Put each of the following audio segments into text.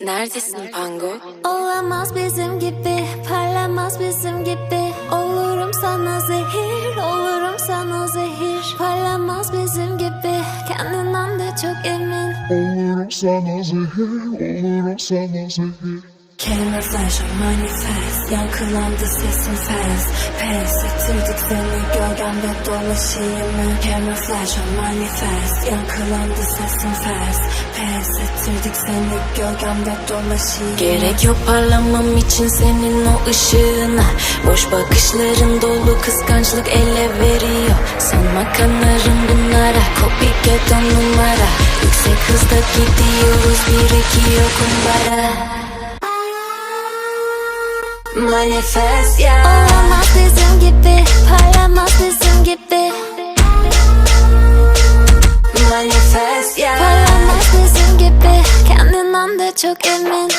Neredesin Pango? Olamaz bizim gibi, parlamaz bizim gibi. Olurum sana zehir, olurum sana zehir. Parlamaz bizim gibi, kendinden de çok emin. Olurum sana zehir, olurum sana zehir Camera flash manifest. Yankılandı sesin fast. Pes ettirdik seni gölgemde dolaşayım Camera flash on manifest. Yankılandı sesin fast. Pes ettirdik seni gölgemde dolaşayım Gerek yok parlamam için senin o ışığına. Boş bakışların dolu kıskançlık ele veriyor. Sanma kanarım bunlara Copycat on numara. Yüksek hızda gidiyoruz bir iki yok kumbara Manifest ya Olamaz bizim gibi, parlamaz bizim gibi. Manifest ya Parlamaz bizim gibi, kendinden de çok emin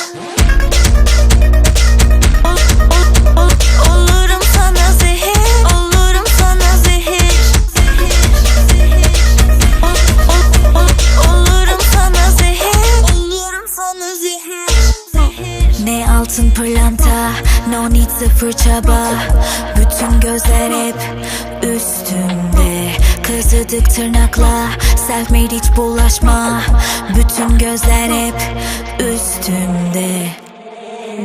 no need sıfır çaba Bütün gözler hep üstümde. Kazıdık tırnakla, self made hiç bulaşma. Bütün gözler hep üstümde.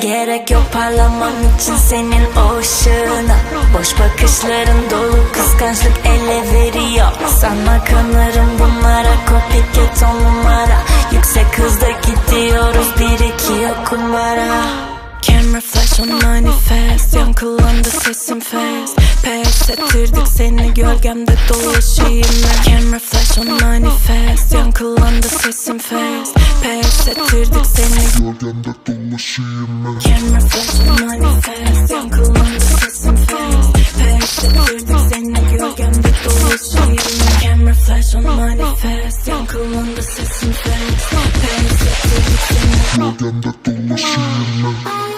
Gerek yok parlamam için senin o ışığına Boş bakışların dolu kıskançlık ele veriyor. Sanma kanarım bunlara copycat Yankılandı sesim fast. Pes ettirdik seni gölgemde dolaşayım ben. Camera flash on manifest. Yankılandı sesim fast. Pes ettirdik seni. Gölgemde dolaşayım ben. Camera flash on manifest. Yankılandı sesim fast. Pes ettirdik seni gölgemde dolaşayım ben. Camera flash on manifest. Yankılandı sesim fast. Pes ettirdik seni. Gölgemde dolaşayım ben